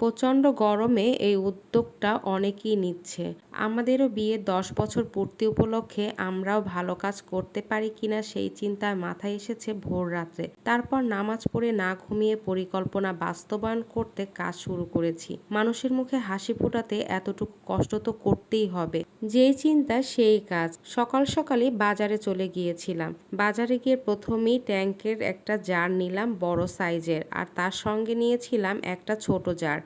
প্রচণ্ড গরমে এই উদ্যোগটা অনেকেই নিচ্ছে। আমাদেরও বিয়ের দশ বছর পূর্তি উপলক্ষে আমরাও ভালো কাজ করতে পারি কিনা সেই চিন্তায় মাথায় এসেছে ভোর রাত্রে। তারপর নামাজ পড়ে না ঘুমিয়ে পরিকল্পনা বাস্তবায়ন করতে কাজ শুরু করেছি। মানুষের মুখে হাসি ফোটাতে এতটুকু কষ্ট তো করতেই হবে। যেই চিন্তা সেই কাজ। সকাল সকালে বাজারে চলে গিয়েছিলাম। বাজারে গিয়ে প্রথমেই ট্যাঙ্কের একটা জার নিলাম বড় সাইজের। আর তার সঙ্গে নিয়েছিলাম একটা ছোট জার।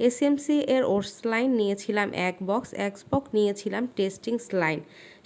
এসএমসি এর ওটস লাইন নিয়েছিলাম এক বক্স এক বক্স নিয়েছিলাম টেস্টিং স্লাইন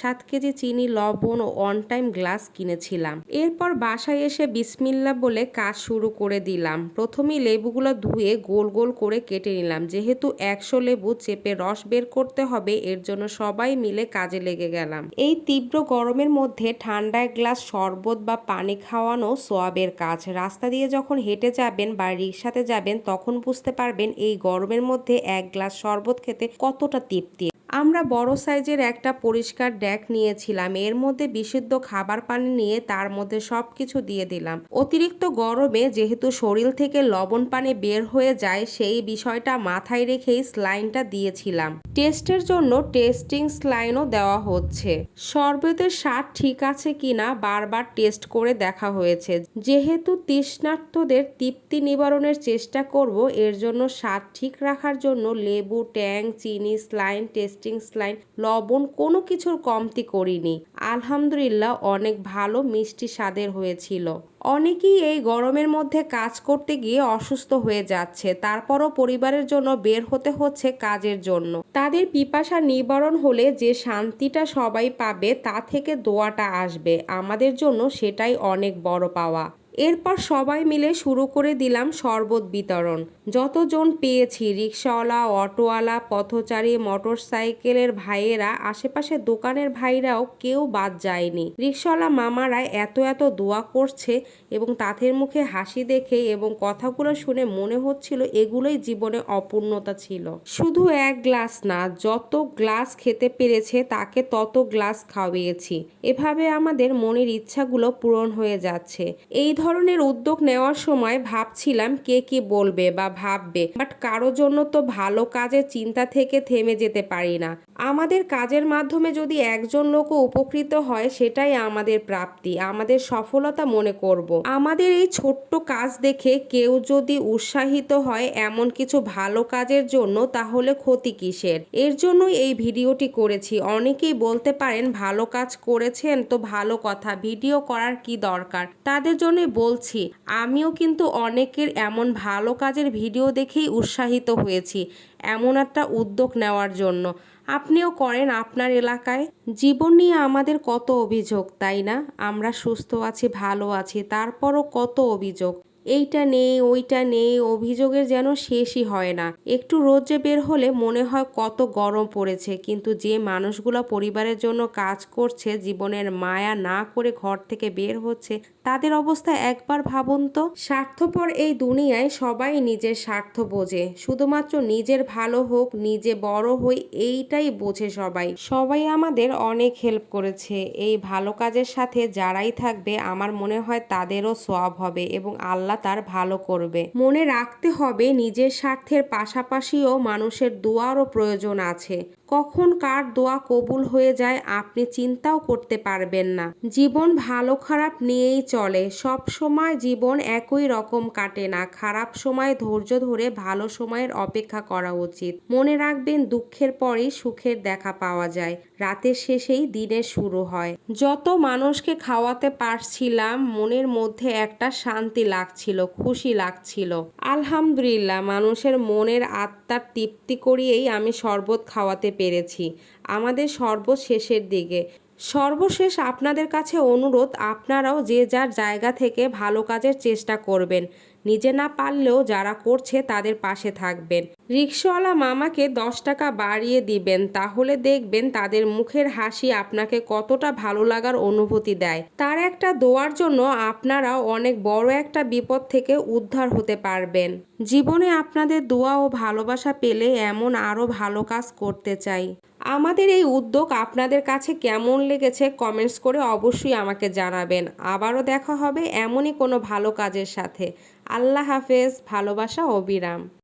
সাত কেজি চিনি, লবণ ও অন টাইম গ্লাস কিনেছিলাম। এরপর বাসায় এসে বিসমিল্লা বলে কাজ শুরু করে দিলাম। প্রথমেই লেবুগুলো ধুয়ে গোল গোল করে কেটে নিলাম। যেহেতু একশো লেবু চেপে রস বের করতে হবে, এর জন্য সবাই মিলে কাজে লেগে গেলাম। এই তীব্র গরমের মধ্যে ঠান্ডা গ্লাস শরবত বা পানি খাওয়ানো সোয়াবের কাজ। রাস্তা দিয়ে যখন হেঁটে যাবেন বা রিক্সাতে যাবেন, তখন বুঝতে পারবেন এই গরমের মধ্যে এক গ্লাস শরবত খেতে কতটা তৃপ্তি? আমরা বড় সাইজের একটা পরিষ্কার ড্যাক নিয়েছিলাম। এর মধ্যে বিশুদ্ধ খাবার পানি নিয়ে তার মধ্যে সব কিছু দিয়ে দিলাম। অতিরিক্ত গরমে যেহেতু শরীর থেকে লবণ পানি বের হয়ে যায়, সেই বিষয়টা মাথায় রেখেই স্লাইনটা দিয়েছিলাম। টেস্টের জন্য টেস্টিং স্লাইনও দেওয়া হচ্ছে। শরবতের স্বাদ ঠিক আছে কিনা বারবার টেস্ট করে দেখা হয়েছে। যেহেতু তৃষ্ণার্তদের তৃপ্তি নিবারণের চেষ্টা করব, এর জন্য স্বাদ ঠিক রাখার জন্য লেবু, ট্যাং, চিনি, স্লাইন টেস্টিং স্লাইন লবণ কোনো কিছুর কমতি করিনি। আলহামদুলিল্লাহ, অনেক ভালো মিষ্টি স্বাদের হয়েছিল। অনেকেই এই গরমের মধ্যে কাজ করতে গিয়ে অসুস্থ হয়ে যাচ্ছে। তারপরও পরিবারের জন্য বের হতে হচ্ছে কাজের জন্য। তাদের পিপাসা নিবারণ হলে যে শান্তিটা সবাই পাবে, তা থেকে দোয়াটা আসবে। আমাদের জন্য সেটাই অনেক বড় পাওয়া। এরপর সবাই মিলে শুরু করে দিলাম শরবত বিতরণ। যতজন পেয়েছি, রিক্সাওয়ালা, অটোওয়ালা, পথচারী মোটর সাইকেলের ভাইয়েরা আশেপাশে দোকানের ভাইরাও কেউ বাদ যায়নি। রিক্সাওয়ালা মামারা এত এত দোয়া করছে এবং তাদের মুখে হাসি দেখে এবং কথাগুলো শুনে মনে হচ্ছিল এগুলোই জীবনে অপূর্ণতা ছিল। শুধু এক গ্লাস না, যত গ্লাস খেতে পেরেছে তাকে তত গ্লাস খাওয়িয়েছি। এভাবে আমাদের মনের ইচ্ছাগুলো পূরণ হয়ে যাচ্ছে। এই ধরনের উদ্যোগ নেওয়ার সময় ভাবছিলাম কে কি বলবে বা ভাববে বাট কারও জন্য তো ভালো কাজের চিন্তা থেকে থেমে যেতে পারি না। আমাদের কাজের মাধ্যমে যদি একজন লোকও উপকৃত হয়, সেটাই আমাদের প্রাপ্তি, আমাদের সফলতা মনে করব। আমাদের এই ছোট্ট কাজ দেখে কেউ যদি উৎসাহিত হয় এমন কিছু ভালো কাজের জন্য, তাহলে ক্ষতি কিসের? এর জন্যই এই ভিডিওটি করেছি। অনেকেই বলতে পারেন, ভালো কাজ করেছেন, তো ভালো কথা, ভিডিও করার কি দরকার? তাদের জন্যই বলছি, আমিও কিন্তু অনেকের এমন ভালো কাজের ভিডিও দেখেই উৎসাহিত হয়েছি, এমন একটা উদ্যোগ নেওয়ার জন্য। আপনিও করেন আপনার এলাকায়? জীবন নিয়ে আমাদের কত অভিযোগ, তাই না? আমরা সুস্থ আছি, ভালো আছি, তারপরও কত অভিযোগ? এইটা নেই, ওইটা নেই, অভিযোগের যেন শেষই হয় না। একটু রোদ্রে বের হলে মনে হয় কত গরম পড়েছে, কিন্তু যে মানুষগুলো পরিবারের জন্য কাজ করছে, জীবনের মায়া না করে ঘর থেকে বের হচ্ছে, তাদের অবস্থা একবার ভাবুন তো। স্বার্থপর এই দুনিয়ায় সবাই নিজের স্বার্থ বোঝে, শুধুমাত্র নিজের ভালো হোক, নিজে বড় হই, এইটাই বোঝে সবাই। সবাই আমাদের অনেক হেল্প করেছে, এই ভালো কাজের সাথে যারাই থাকবে, আমার মনে হয় তাদেরও সব হবে এবং আল্লাহ তার ভালো করবে। মনে রাখতে হবে নিজের স্বার্থের পাশাপাশিও মানুষের দোয়ারও প্রয়োজন আছে। কখন কার দোয়া কবুল হয়ে যায় আপনি চিন্তাও করতে পারবেন না। জীবন ভালো খারাপ নিয়েই চলে। সব সময় জীবন একই রকম কাটে না। খারাপ সময় ধৈর্য ধরে ভালো সময়ের অপেক্ষা করা উচিত। মনে রাখবেন দুঃখের পরেই সুখের দেখা পাওয়া যায়। রাতের শেষেই দিনের শুরু হয়। যত মানুষকে খাওয়াতে পারছিলাম, মনের মধ্যে একটা শান্তি লাগছিল, খুশি লাগছিল। আলহামদুলিল্লাহ, মানুষের মনের আত্মার তৃপ্তি করিয়েই আমি শরবত খাওয়াতে পেরেছি। আমাদের সর্বশেষের দিকে। সর্বশেষ আপনাদের কাছে অনুরোধ, আপনারাও যে যার জায়গা থেকে ভালো কাজের চেষ্টা করবেন। নিজে না পারলেও যারা করছে তাদের পাশে থাকবেন। রিক্সাওয়ালা মামাকে দশ টাকা বাড়িয়ে দিবেন, তাহলে দেখবেন তাদের মুখের হাসি আপনাকে কতটা ভালো লাগার অনুভূতি দেয়। তার একটা দোয়ার জন্য আপনারাও অনেক বড় একটা বিপদ থেকে উদ্ধার হতে পারবেন। জীবনে আপনাদের দোয়া ও ভালোবাসা পেলে এমন আরও ভালো কাজ করতে চাই। আমাদের এই উদ্যোগ আপনাদের কাছে কেমন লেগেছে কমেন্টস করে অবশ্যই আমাকে জানাবেন। আবারও দেখা হবে এমনই কোনো ভালো কাজের সাথে। আল্লাহ হাফেজ, ভালোবাসা, অবিরাম।